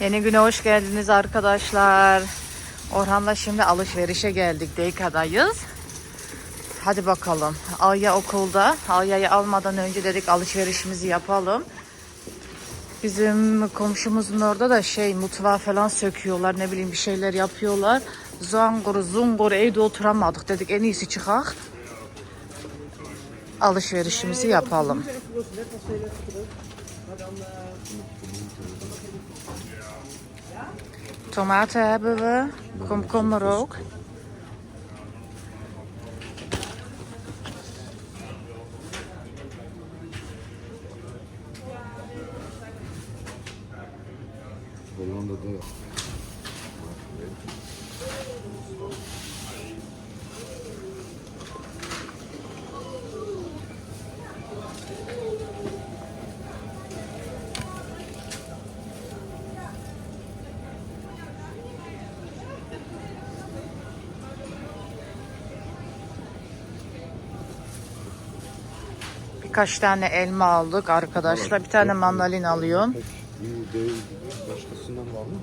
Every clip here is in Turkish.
Yeni güne hoş geldiniz arkadaşlar. Orhan'la şimdi alışverişe geldik. Deyka'dayız. Hadi bakalım. Alya okulda. Alya'yı almadan önce dedik alışverişimizi yapalım. Bizim komşumuzun orada da şey mutfağı falan söküyorlar. Ne bileyim bir şeyler yapıyorlar. Zangur zungur evde oturamadık dedik en iyisi çıkak. Alışverişimizi yapalım. Tomaten hebben we. Komkommer ook. Birkaç tane elma aldık arkadaşlar. Bir tane mandalin alıyorum. iyi değil. Başkasından var mı?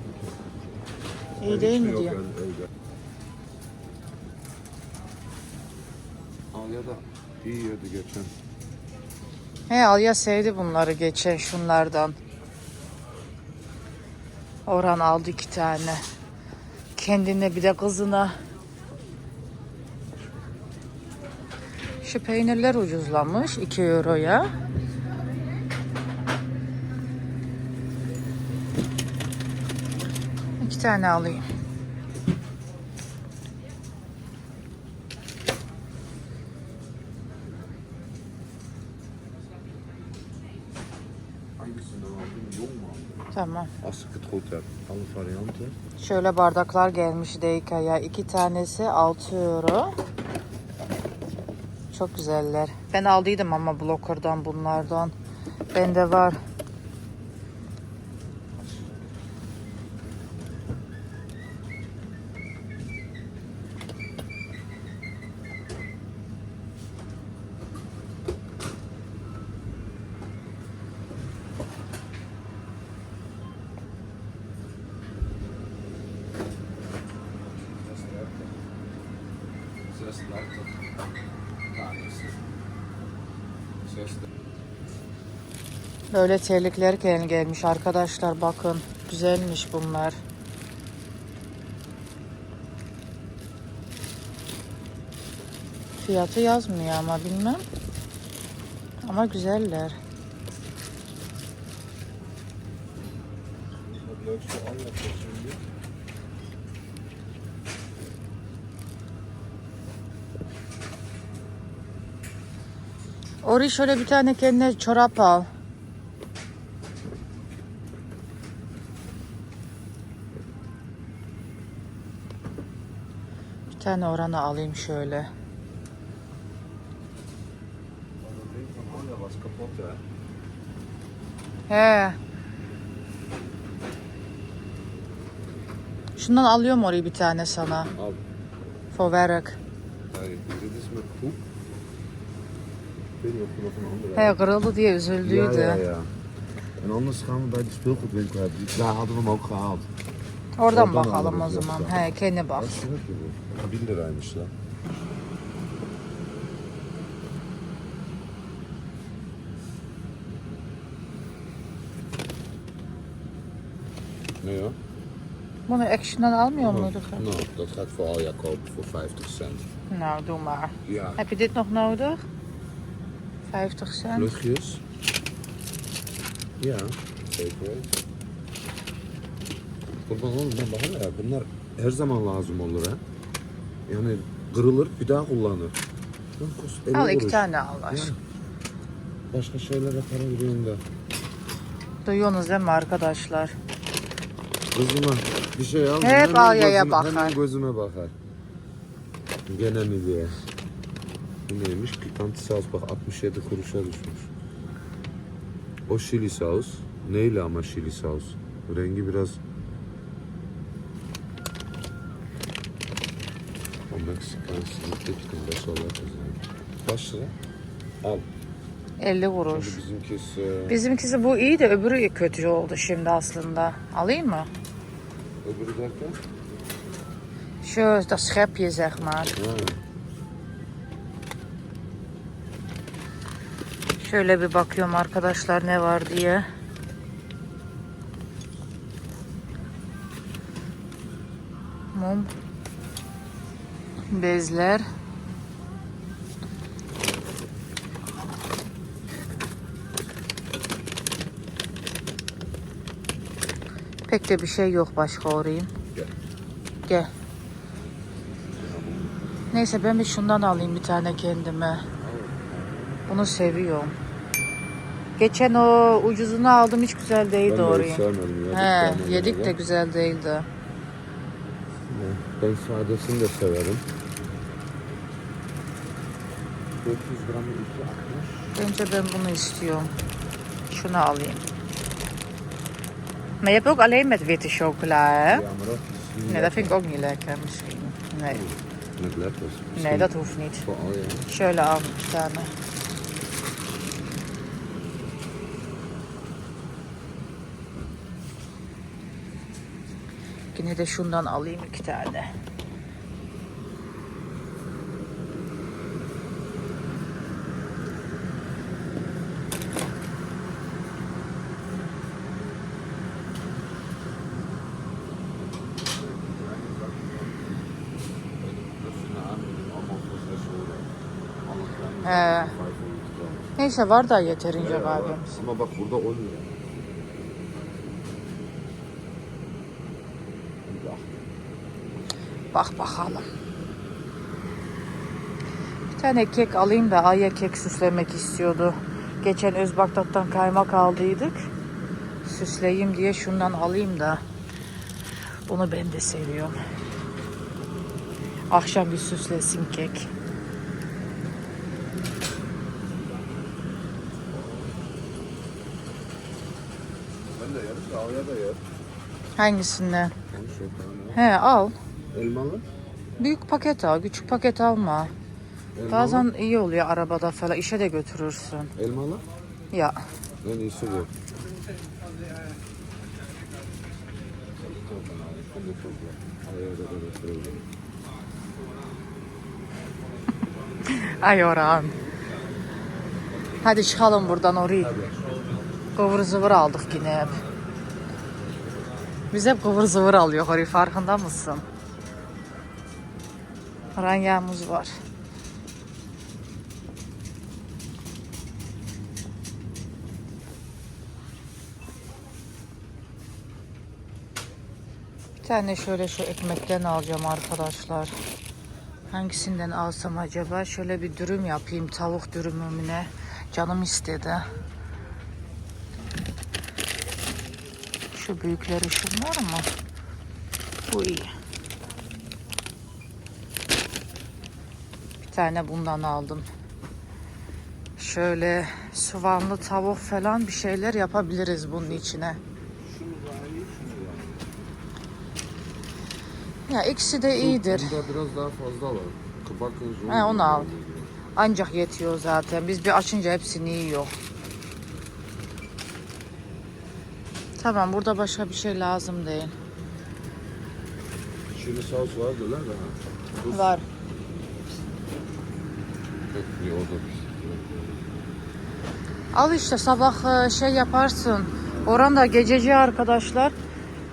İyi değil mi diyor. Alya da iyi yedi geçen. He Alya sevdi bunları geçen şunlardan. Orhan aldı iki tane. Kendine bir de kızına. Şu peynirler ucuzlamış 2 euroya. İki tane alayım. Tamam. Askıt. Şöyle bardaklar gelmiş Deika'ya. İki tanesi 6 euro. Çok güzeller. Ben aldıydım ama Blocker'dan bunlardan. Bende var. Böyle terlikler gel- gelmiş arkadaşlar bakın. Güzelmiş bunlar. Fiyatı yazmıyor ama bilmem. Ama güzeller. Ori şöyle bir tane kendine çorap al. Bir tane orana alayım şöyle. He. Şundan alıyorum orayı bir tane sana. Al. Andere He kırıldı diye üzüldüydü. Ja, ja, ja. En anders gaan we bij de speelgoedwinkel hebben. Daar hadden we hem ook gehaald. Oradan Oradan bakalım o alırız zaman. yoksa. He kendi bak. Kaç lira ki bu? 1 liraymış lan. Nee hoor. Bunu Action'dan almıyor muyduk? Nou, dat ga ik voor Alja kopen voor 50 cent. Nou, doe maar. Ja. Heb je dit nog nodig? 50 cent. Vlugjes. Ja, zeker weten. Kurban oğlum ben bana ya bunlar her zaman lazım olur ha. Yani kırılır bir daha kullanır. Lan kost- elli Al iki kuruş. tane al Ya, aşkım. başka şeylere para veriyorsun da. Duyuyorsunuz değil mi arkadaşlar? Kızıma bir şey al. Hep hemen Alya'ya gözüme- bakar. Hemen gözüme bakar. Gene mi diye. Bu neymiş? Pikanti sos bak 67 kuruşa düşmüş. O chili sos. Neyle ama chili sos? Rengi biraz... O Meksikan sınıfta. Beş olarak kazanıyor. Kaç lira? Al. 50 kuruş. Şimdi bizimkisi, Bizimkisi bu iyi de öbürü kötü oldu şimdi aslında. Alayım mı? öbürü derken? Şu das schepje zeg maar. Şöyle bir bakıyorum arkadaşlar ne var diye. Bezler. Pek de bir şey yok başka orayım. Gel. Gel. Neyse ben bir şundan alayım bir tane kendime. Bunu seviyorum. Geçen o ucuzunu aldım hiç güzel değildi Ben orayı. sevmedim. Yedik, He, yedik de güzel değildi. Ben sadesini de severim. 400 gramı 2.60. Bence ben bunu istiyorum. Şunu alayım. Maar je hebt ook alleen met witte chocola, hè? Ja, maar dat is niet Nee, dat vind ik ook niet lekker misschien. Nee, Met letters. nee dat hoeft niet. Voor al je... Al bir tane. Yine de şundan alayım iki tane. He. 500 gram. Neyse var da yeterince Ja, kahvemiz. Ama bak burada 10 lira. Bak. Bak bakalım. Bir tane kek alayım da Ay'a kek süslemek istiyordu. Geçen Özbaktat'tan kaymak aldıydık. Süsleyeyim diye şundan alayım da. Bunu ben de seviyorum. Akşam bir süslesin kek. Ben de yerim de Alya da yer. Hangisinden? Onu şu tane. He al. Elmalı. Büyük paket al, küçük paket alma. Elmalı. Bazen iyi oluyor arabada falan. işe de götürürsün. Elmalı. Ya. En iyisi bu. Ay Orhan. Hadi çıkalım buradan orayı. Kıvır zıvır aldık yine hep. Biz hep kıvır zıvır alıyor orayı farkında mısın? Ranyamız var. Bir tane şöyle şu ekmekten alacağım arkadaşlar. Hangisinden alsam acaba? Şöyle bir dürüm yapayım. Tavuk dürümümüne. Canım istedi. Şu büyükleri şunlar mı? Bu iyi. Bir tane bundan aldım. Şöyle soğanlı tavuk falan bir şeyler yapabiliriz bunun içine. Ya ikisi de iyidir. Bunda biraz daha fazla var. Bakın. He, onu al. Ancak yetiyor zaten. Biz bir açınca hepsini yiyor. Tamam burada başka bir şey lazım değil. Chili sos vardı lan daha. Tuz. Var. Bir o da Al işte sabah e, şey yaparsın. Orhan da gececi arkadaşlar.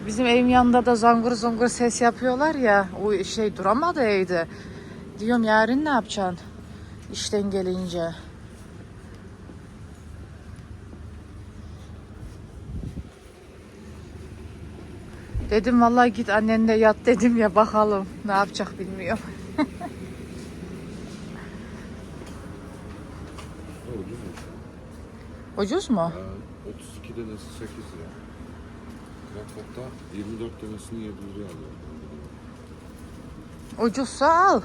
Bizim evin yanında da zangur zangur ses yapıyorlar ya. O şey duramadı evde. Diyorum yarın ne yapacaksın? İşten gelince. Dedim vallahi git annenle yat dedim ya bakalım ne yapacak bilmiyorum. Ucuz mu? Ha, 32 denesi 8 lira. Bak hatta 24 denesini 7 liraya alıyor. Ucuzsa al.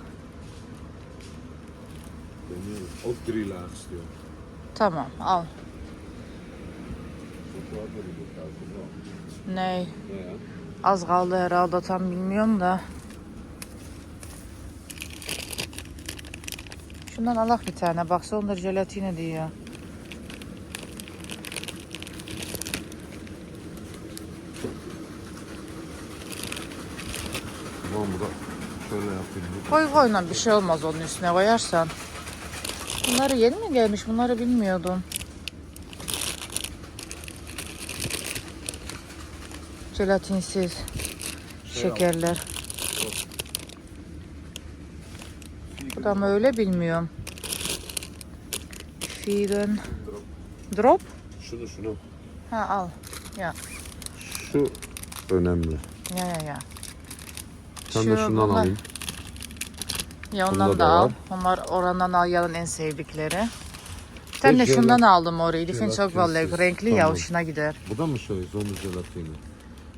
Deniyorum. O drillax diyor. Tamam al. Ney? Ne ya? Az kaldı herhalde tam bilmiyorum da. Şundan alak bir tane. Baksa onlar jelatine diyor. Tamam bu da şöyle yapayım. Koy koy lan bir şey olmaz onun üstüne koyarsan. Bunları yeni mi gelmiş? Bunları bilmiyordum. Jelatinsiz şekerler. Bu da mı öyle bilmiyorum. Vegan drop. Şunu şunu. Ha al. Ya Şu önemli. ya ya ya. Sen Şu de şundan bunlar- alayım. Ya Bunda ondan da da al. var. Onlar orandan al en sevdikleri. Sen de şundan aldım orayı. Elif'in çok vallahi renkli ya Tamam. hoşuna gider. Bu da mı şey zombi jelatini?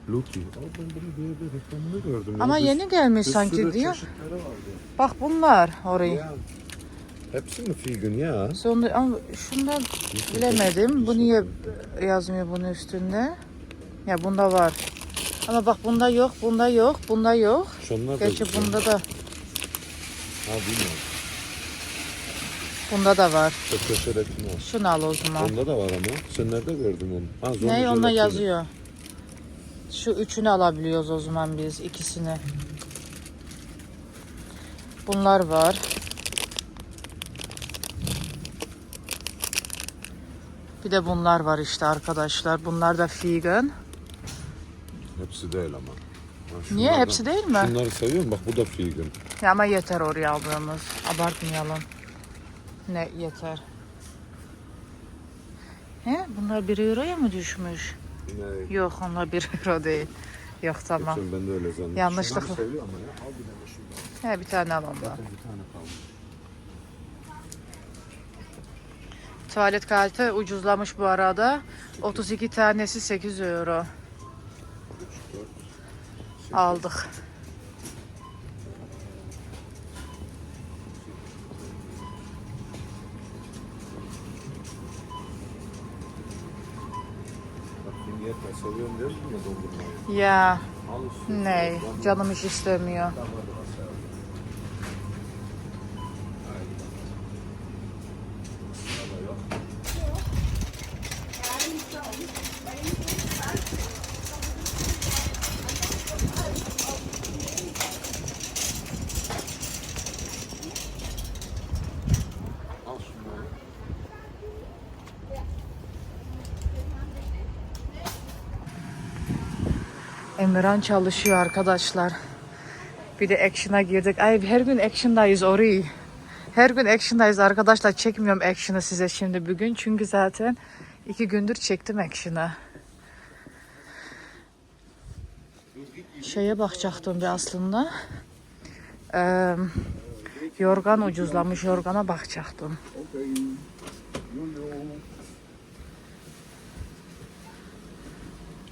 Lucky. Aa, ben bunu bir yerde reklamını gördüm. ya. Ama Bir- yeni gelmiş bir sanki sürü diyor. çeşitleri. Bak bunlar orayı. Ya. Hepsi mi vegan ya? Sonra ama şundan bilemedim. Bu niye yazmıyor bunun üstünde? Ya bunda var. Ama bak bunda yok, bunda yok, bunda yok. Şunlar da Gerçi güzel. bunda da Ha bilmiyorum. bunda da var. Çok köşerekli var. Şunu al o zaman. Onda da var ama. Sen nerede gördün onu? Ha, zombi Ne onda jelatini. yazıyor. Şu üçünü alabiliyoruz o zaman biz ikisini. Bunlar var. Bir de bunlar var işte arkadaşlar. Bunlar da vegan. Hepsi değil ama. Ha, Niye? Hepsi değil mi? Şunları seviyorum bak bu da vegan. Ya ama yeter oraya aldığımız. Abartmayalım. Ne yeter. He? Bunlar 1 euroya mı düşmüş? Yine Yok onlar 1 euro değil. Yok tamam. Geçen ben de öyle zannettim. Yanlışlıkla. Şunları seviyor ama ya. Al bir tane şundan. He bir tane al ondan. Zaten bir tane kalmış. Tuvalet kağıtı ucuzlamış bu arada. 32 tanesi 8 euro. Üç, dört, sekiz. Aldık. Ne Dondurma. canım hiç istemiyor. Emirhan çalışıyor arkadaşlar. Bir de action'a girdik. Ay her gün action'dayız orayı. Her gün action'dayız arkadaşlar. Çekmiyorum action'ı size şimdi bugün. Çünkü zaten iki gündür çektim action'ı. Şeye bakacaktım bir aslında. Ee, yorgan ucuzlamış. Yorgana bakacaktım.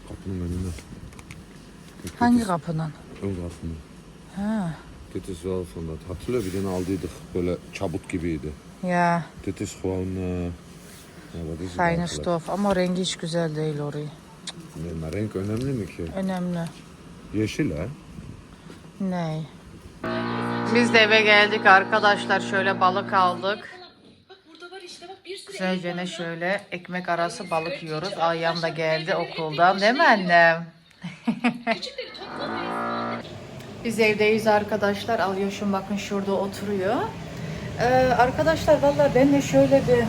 Kapının önünde. Hangi kapının? Ön kapının. Ha, wel van dat. Hatırlıyor bir tane aldıydık böyle çabuk gibiydi. ya het fine eigenlijk? stuff ama rengi hiç güzel değil orayı. Maar renk önemli mi ki? Önemli. Yeşil ha? Ne? Biz de eve geldik arkadaşlar. Şöyle balık aldık. Var Güzelce ne şöyle ekmek arası balık yiyoruz. Ayyan da geldi okuldan değil mi annem? Biz evdeyiz arkadaşlar. Alyoş'um bakın şurada oturuyor. Ee, arkadaşlar valla ben de şöyle bir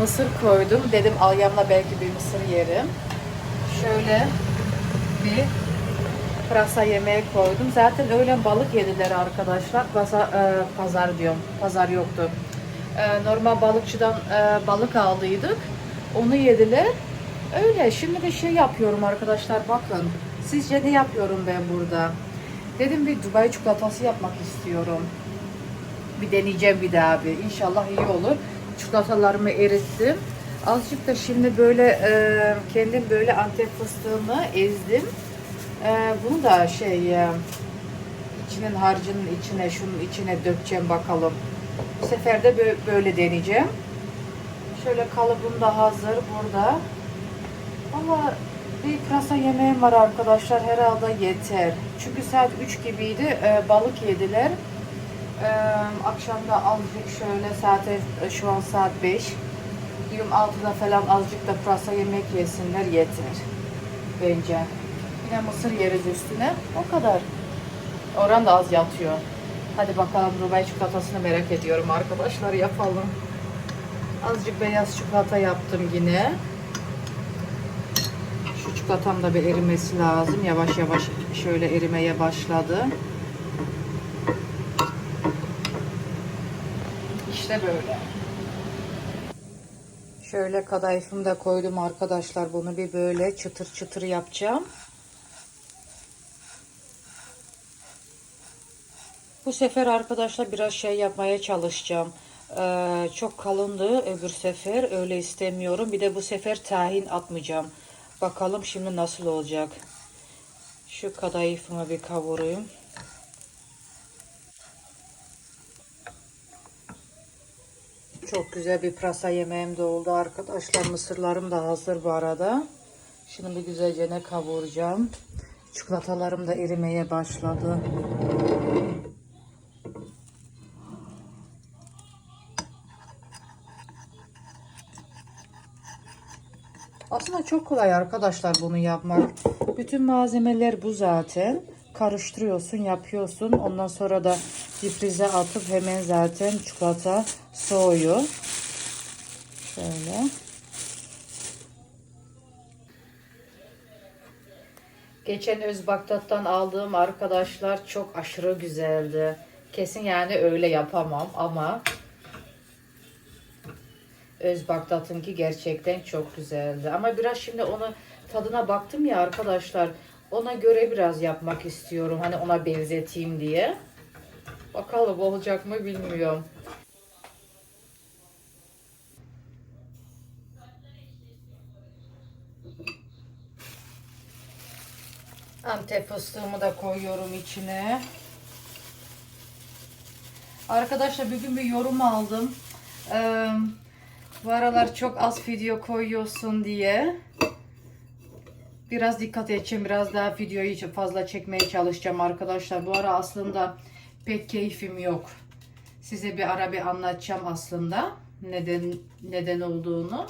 mısır koydum. Dedim Alyam'la belki bir mısır yerim. Şöyle bir pırasa yemeği koydum. Zaten öğlen balık yediler arkadaşlar. Pazar, e, pazar diyorum. Pazar yoktu. E, normal balıkçıdan e, balık aldıydık. Onu yediler. Öyle. Şimdi de şey yapıyorum arkadaşlar. Bakın. Sizce ne yapıyorum ben burada? Dedim bir Dubai çikolatası yapmak istiyorum. Bir deneyeceğim bir daha bir. İnşallah iyi olur. Çikolatalarımı erittim. Azıcık da şimdi böyle e, kendim böyle antep fıstığını ezdim. E, bunu da şey e, içinin harcının içine şunun içine dökeceğim bakalım. Bu sefer de bö- böyle deneyeceğim. Şöyle kalıbım da hazır burada. Ama bir pırasa yemeğim var arkadaşlar. Herhalde yeter. Çünkü saat 3 gibiydi. e, balık yediler. Ee, akşamda azıcık şöyle zaten e, şu an saat 5. Diyorum 6'da falan azıcık da pırasa yemek yesinler yeter. Bence. Yine mısır yeriz üstüne. O kadar. Orhan da az yatıyor. Hadi bakalım Dubai çikolatasını merak ediyorum arkadaşlar yapalım. Azıcık beyaz çikolata yaptım yine. Çikolatam da bir erimesi lazım. Yavaş yavaş şöyle erimeye başladı. İşte böyle. Şöyle kadayıfımı da koydum arkadaşlar. Bunu bir böyle çıtır çıtır yapacağım. Bu sefer arkadaşlar biraz şey yapmaya çalışacağım. Ee, çok kalındı öbür sefer. Öyle istemiyorum. Bir de bu sefer tahin atmayacağım. Bakalım şimdi nasıl olacak. Şu kadayıfımı bir kavurayım. Çok güzel bir pırasa yemeğim de oldu arkadaşlar. Mısırlarım da hazır bu arada. Şimdi güzelce ne kavuracağım. Çikolatalarım da erimeye başladı. Aslında çok kolay arkadaşlar bunu yapmak. Bütün malzemeler bu zaten. Karıştırıyorsun, yapıyorsun. Ondan sonra da difrize atıp hemen zaten çikolata soğuyor. Şöyle. Geçen Özbaktat'tan aldığım arkadaşlar çok aşırı güzeldi. Kesin yani öyle yapamam ama Özbaktat'ınki gerçekten çok güzeldi. Ama biraz şimdi onu tadına baktım ya arkadaşlar. Ona göre biraz yapmak istiyorum. Hani ona benzeteyim diye. Bakalım olacak mı bilmiyorum. Antep fıstığımı da koyuyorum içine. Arkadaşlar bugün bir yorum aldım. Ee, bu aralar çok az video koyuyorsun diye. Biraz dikkat edeceğim. Biraz daha videoyu fazla çekmeye çalışacağım arkadaşlar. Bu ara aslında pek keyfim yok. Size bir ara bir anlatacağım aslında. Neden neden olduğunu.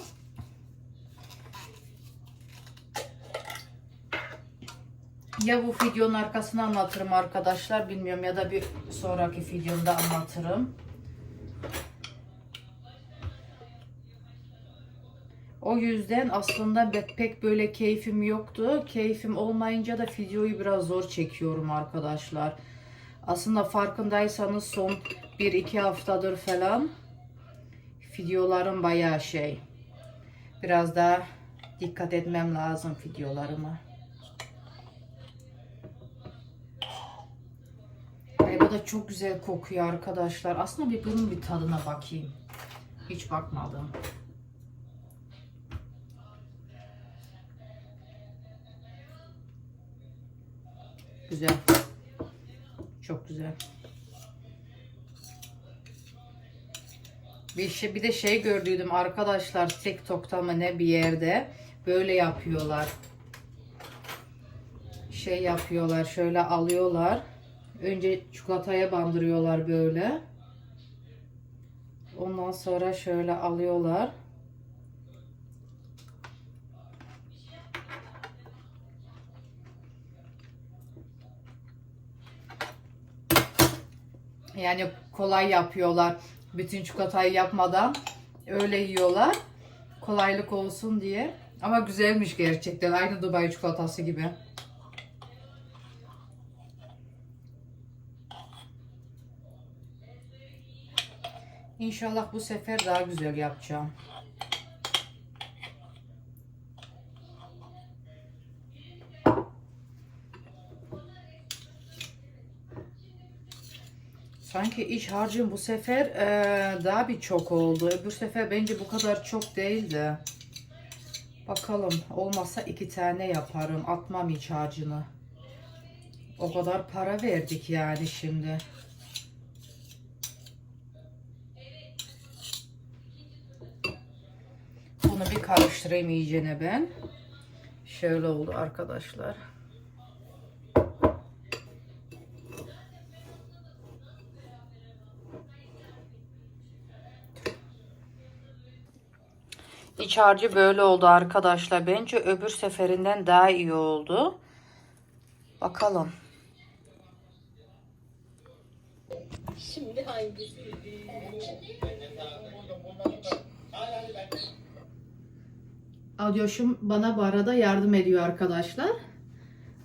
Ya bu videonun arkasını anlatırım arkadaşlar. Bilmiyorum ya da bir sonraki videomda anlatırım. O yüzden aslında pek, böyle keyfim yoktu. Keyfim olmayınca da videoyu biraz zor çekiyorum arkadaşlar. Aslında farkındaysanız son 1-2 haftadır falan videolarım bayağı şey. Biraz daha dikkat etmem lazım videolarıma. Ay, bu da çok güzel kokuyor arkadaşlar. Aslında bir bunun bir tadına bakayım. Hiç bakmadım. Güzel. Çok güzel. Bir, şey, bir de şey gördüydüm arkadaşlar TikTok'ta mı ne bir yerde böyle yapıyorlar. Şey yapıyorlar şöyle alıyorlar. Önce çikolataya bandırıyorlar böyle. Ondan sonra şöyle alıyorlar. Yani kolay yapıyorlar. Bütün çikolatayı yapmadan öyle yiyorlar. Kolaylık olsun diye. Ama güzelmiş gerçekten. Aynı Dubai çikolatası gibi. İnşallah bu sefer daha güzel yapacağım. Sanki iç harcım bu sefer eee, daha bir çok oldu. Öbür sefer bence bu kadar çok değildi. Bakalım olmazsa iki tane yaparım. Atmam iç harcını. O kadar para verdik yani şimdi. Bunu bir karıştırayım iyicene ben. Şöyle oldu arkadaşlar. İç harcı böyle oldu arkadaşlar. Bence öbür seferinden daha iyi oldu. Bakalım. Şimdi hangisi? Alyoşum bana bu arada yardım ediyor arkadaşlar.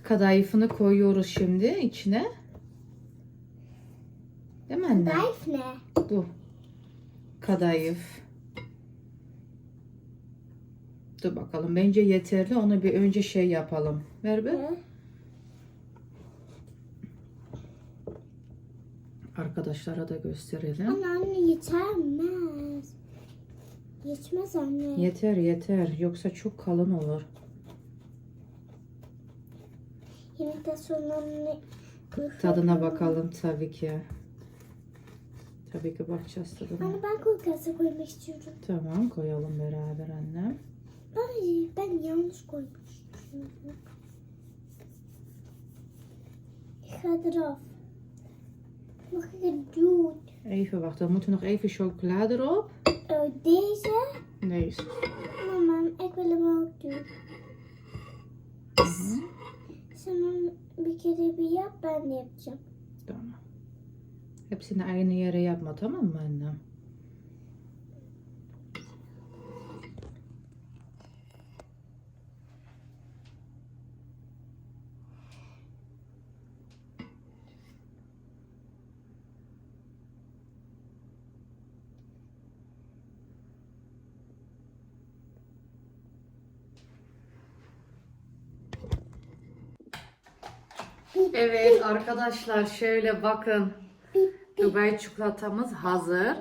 Kadayıfını koyuyoruz şimdi içine. Değil mi anne? Knife ne? Bu. Kadayıf. Dur bakalım. Bence yeterli. Onu bir önce şey yapalım. Ver bir. Hı? Arkadaşlara da gösterelim. Anne anne yetermez. Yetmez anne. Yeter yeter. Yoksa çok kalın olur. Yemekten sonra anne. Tadına bakalım tabii ki. Tabii ki bakacağız tadına. Anne ben koy kase koymak istiyorum. Tamam koyalım beraber annem. Ben, ben yanlış. Ik ga eraf. Mag ik het doen? Even wachten. We moeten nog even chocolade erop. Oh, deze? Nee. Mama, ik wil hem ook doen. Sen bir kere bir yap ben de yapacağım. Tamam. Hepsini aynı yere yapma tamam mı annem? Evet arkadaşlar şöyle bakın. Dubai çikolatamız hazır.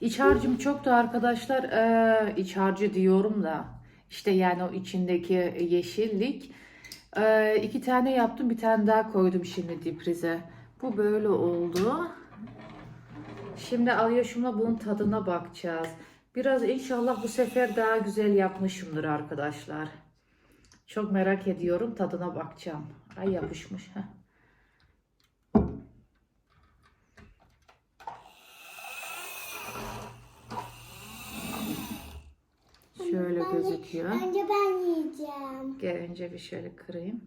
İç harcım çoktu arkadaşlar. Ee, iç harcı diyorum da. işte yani o içindeki yeşillik. Ee, iki tane yaptım. Bir tane daha koydum şimdi diprize. Bu böyle oldu. Şimdi Alyaşım'la bunun tadına bakacağız. Biraz inşallah bu sefer daha güzel yapmışımdır arkadaşlar. Çok merak ediyorum. Tadına bakacağım. Ay yapışmış. Heh. Şöyle Ben de- gözüküyor. Önce ben yiyeceğim. Gelince bir şöyle kırayım.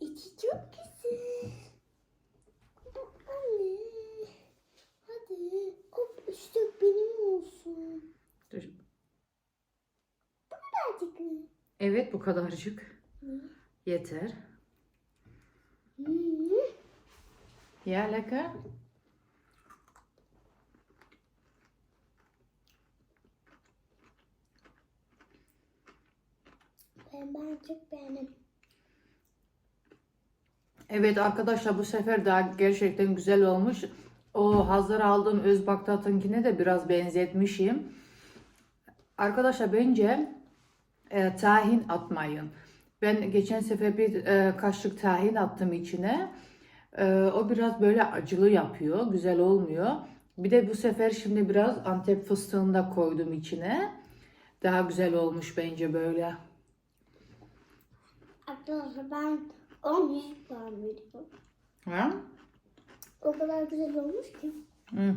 İçi çok güzel. Anne. Hadi. O üstü benim olsun. Dur. Birazcık. Evet bu kadarcık. Yeter. Ya lekker. Ben, ben çok beğendim. Evet arkadaşlar bu sefer daha gerçekten güzel olmuş. O hazır aldığım Özbaktat'ınkine de biraz benzetmişim. Arkadaşlar bence e, tahin atmayın. Ben geçen sefer bir e, kaşık tahin attım içine. E, o biraz böyle acılı yapıyor. Güzel olmuyor. Bir de bu sefer şimdi biraz Antep fıstığını da koydum içine. Daha güzel olmuş bence böyle. Arkadaşlar ben 10 100 puan veriyorum. Ha? O kadar güzel olmuş ki. Hı.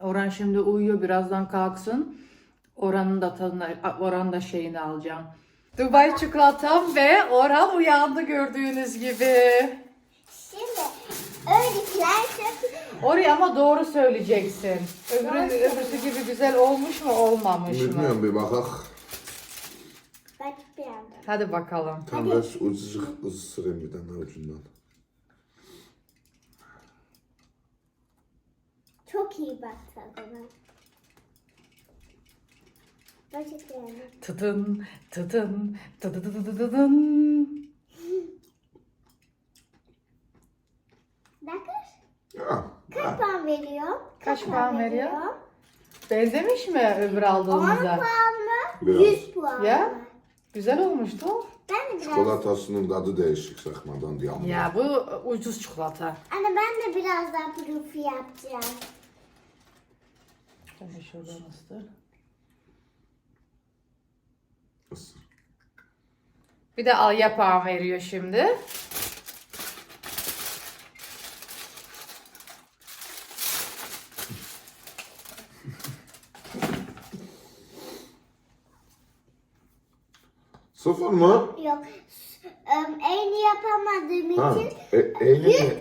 Orhan şimdi uyuyor birazdan kalksın. Oranın da tadını, oranın da şeyini alacağım. Dubai çikolatam ve Orhan uyandı gördüğünüz gibi. Şimdi öylekiler Oraya ama doğru söyleyeceksin. Öbürü, öbürsü gibi güzel olmuş mu olmamış mı? Bilmiyorum bir bakak. Ben çok beğendim. Hadi bakalım. Tam ver ucuzcuk ısırayım bir tane ucundan. Çok iyi bak tadına. Tıdın, tıdın, tıdıdıdıdıdın. Bakır. Ya. Kaç puan veriyor? Kaç puan veriyor? Benzemiş mi öbür 10 aldığımıza? puan mı? Biraz. 100 puan Ya? mı? Güzel olmuştu. Ben de biraz... Çikolatasının tadı değişik sakmadan diye. Ya bu ucuz çikolata. Anne ben de biraz daha profi yapacağım. De şuradan ıstır. Isır. Bir de Alya puan veriyor şimdi. Sıfır mı? Yok. em, en yapamadığım Ha, için e, eyle mi?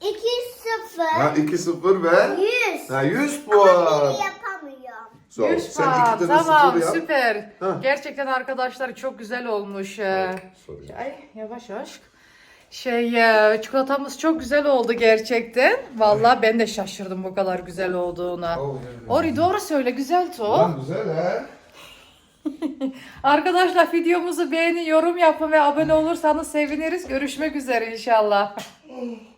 2-0. Ha 2-0 ve 100. ha 100 Beni puan. So, 100 sen puan. iki tane Tamam yap. süper. Ha. Gerçekten arkadaşlar çok güzel olmuş. Ee, Sorry. Ay yavaş aşk. Şey e, çikolatamız çok güzel oldu gerçekten. Vallahi ben de şaşırdım bu kadar güzel olduğuna. Oh, Ori doğru söyle güzel to. Lan güzel he. Arkadaşlar videomuzu beğenin, yorum yapın ve abone olursanız seviniriz. Görüşmek üzere inşallah.